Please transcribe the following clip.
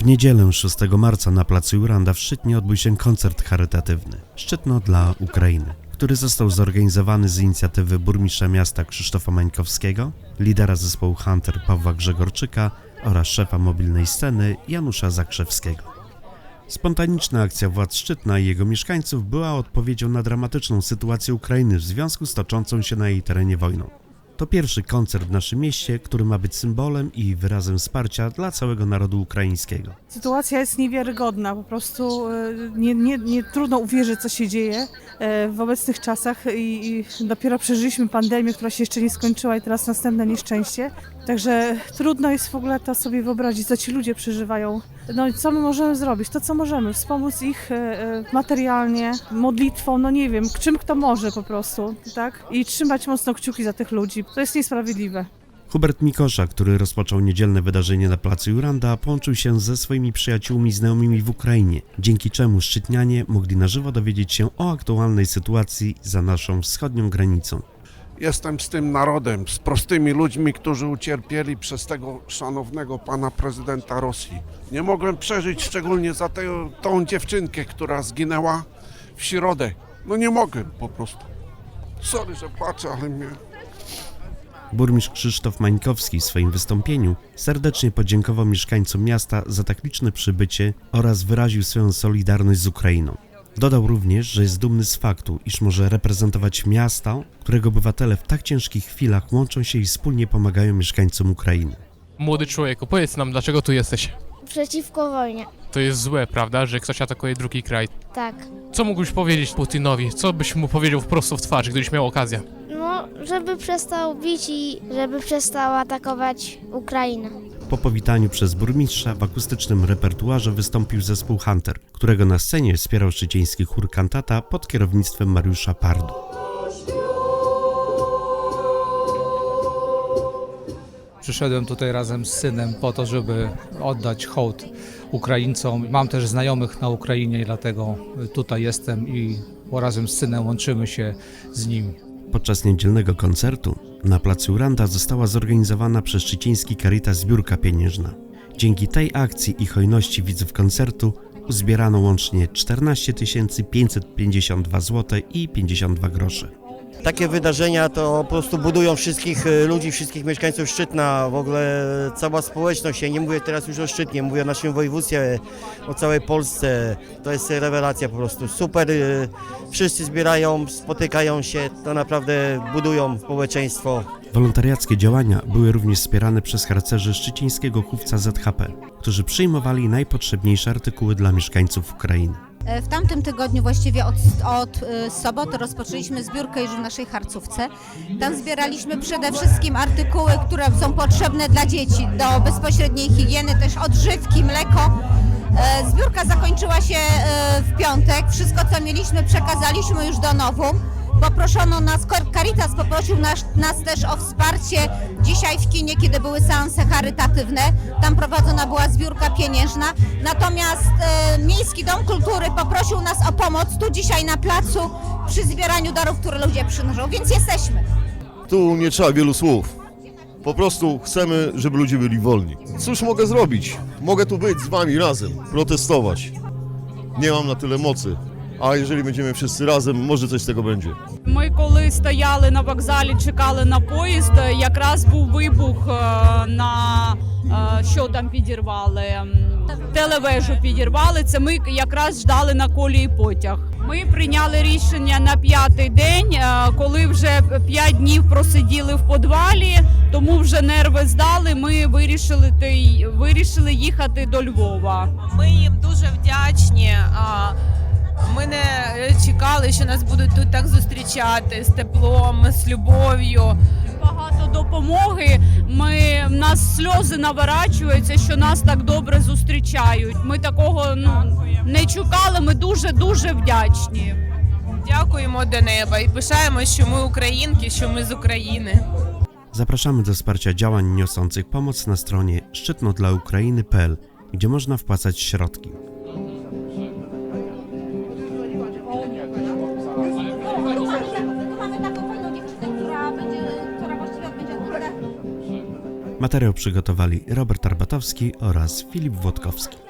W niedzielę 6 marca na placu Juranda w Szczytnie odbył się koncert charytatywny. Szczytno dla Ukrainy, który został zorganizowany z inicjatywy burmistrza miasta Krzysztofa Mańkowskiego, lidera zespołu Hunter Pawła Grzegorczyka oraz szefa mobilnej sceny Janusza Zakrzewskiego. Spontaniczna akcja władz Szczytna i jego mieszkańców była odpowiedzią na dramatyczną sytuację Ukrainy w związku z toczącą się na jej terenie wojną. To pierwszy koncert w naszym mieście, który ma być symbolem i wyrazem wsparcia dla całego narodu ukraińskiego. Sytuacja jest niewiarygodna, po prostu e, nie, nie, nie trudno uwierzyć, co się dzieje e, w obecnych czasach i, i dopiero przeżyliśmy pandemię, która się jeszcze nie skończyła i teraz następne nieszczęście. Także trudno jest w ogóle to sobie wyobrazić, co ci ludzie przeżywają. No i co my możemy zrobić? To, co możemy, wspomóc ich e, e, materialnie, modlitwą, no nie wiem, czym kto może po prostu, tak? I trzymać mocno kciuki za tych ludzi. To jest niesprawiedliwe. Hubert Mikosza, który rozpoczął niedzielne wydarzenie na placu Juranda, połączył się ze swoimi przyjaciółmi znajomymi w Ukrainie, dzięki czemu szczytnianie mogli na żywo dowiedzieć się o aktualnej sytuacji za naszą wschodnią granicą. Jestem z tym narodem, z prostymi ludźmi, którzy ucierpieli przez tego szanownego pana prezydenta Rosji. Nie mogłem przeżyć szczególnie za tę, tą dziewczynkę, która zginęła w środę. No nie mogłem po prostu. Sorry, że płaczę, ale mnie... Burmistrz Krzysztof Mańkowski w swoim wystąpieniu serdecznie podziękował mieszkańcom miasta za tak liczne przybycie oraz wyraził swoją solidarność z Ukrainą. Dodał również, że jest dumny z faktu, iż może reprezentować miasto, którego obywatele w tak ciężkich chwilach łączą się i wspólnie pomagają mieszkańcom Ukrainy. Młody człowieku, powiedz nam, dlaczego tu jesteś? Przeciwko wojnie. To jest złe, prawda, że ktoś atakuje drugi kraj. Tak. Co mógłbyś powiedzieć Putinowi? Co byś mu powiedział prosto w twarz, gdybyś miał okazję? No, żeby przestał bić i żeby przestał atakować Ukrainę. Po powitaniu przez burmistrza w akustycznym repertuarze wystąpił zespół Hunter, którego na scenie wspierał szczecieński chór kantata pod kierownictwem Mariusza Pardu. Przyszedłem tutaj razem z synem po to, żeby oddać hołd Ukraińcom. Mam też znajomych na Ukrainie dlatego tutaj jestem i razem z synem łączymy się z nimi. Podczas niedzielnego koncertu na placu Randa została zorganizowana przez szczeciński Caritas zbiórka pieniężna. Dzięki tej akcji i hojności widzów koncertu uzbierano łącznie 14 552 zł i 52 grosze. Takie wydarzenia to po prostu budują wszystkich e, ludzi, wszystkich mieszkańców Szczytna, w ogóle cała społeczność. Ja nie mówię teraz już o Szczytnie, mówię o naszym województwie, o całej Polsce. To jest rewelacja po prostu. Super, e, wszyscy zbierają, spotykają się, to naprawdę budują społeczeństwo. Wolontariackie działania były również wspierane przez harcerzy szczecińskiego chówca ZHP, którzy przyjmowali najpotrzebniejsze artykuły dla mieszkańców Ukrainy. E, W tamtym tygodniu, właściwie od, od e, soboty, rozpoczęliśmy zbiórkę już w naszej harcówce. Tam zbieraliśmy przede wszystkim artykuły, które są potrzebne dla dzieci, do bezpośredniej higieny, też odżywki, mleko. E, Zbiórka zakończyła się Wszystko, co mieliśmy, przekazaliśmy już do Nowum. Poproszono nas, Caritas poprosił nas, nas też o wsparcie dzisiaj w kinie, kiedy były seanse charytatywne. Tam prowadzona była zbiórka pieniężna. Natomiast e, Miejski Dom Kultury poprosił nas o pomoc tu dzisiaj na placu przy zbieraniu darów, które ludzie przynoszą, więc jesteśmy. Tu nie trzeba wielu słów. Po prostu chcemy, żeby ludzie byli wolni. Cóż mogę zrobić? Mogę tu być z wami razem, protestować. Nie mam na tyle mocy. A jeżeli będziemy wszyscy razem, może coś z tego będzie. Ми коли стояли на вокзалі, чекали на поїзд, якраз був вибух е, на е, що там підірвали. Телевежу підірвали. Це ми якраз ждали на колії потяг. Ми прийняли рішення на п'ятий день, е, коли вже п'ять днів просиділи в подвалі, тому вже нерви здали. Ми вирішили й- вирішили їхати до Львова. Ми їм дуже вдячні. Ми не чекали, що нас будуть тут так зустрічати з теплом, з любов'ю. багато допомоги. Ми в нас сльози наворачуються, що нас так добре зустрічають. Ми такого ну не чекали. Ми дуже дуже вдячні. Дякуємо до неба і пишаємо, що ми українки, що ми з України. Zapraszamy do wsparcia działań niosących pomoc na stronie szczytnodlaukrainy.pl, gdzie można wpłacać środki. Materiał przygotowali Robert Arbatowski oraz Filip Włodkowski.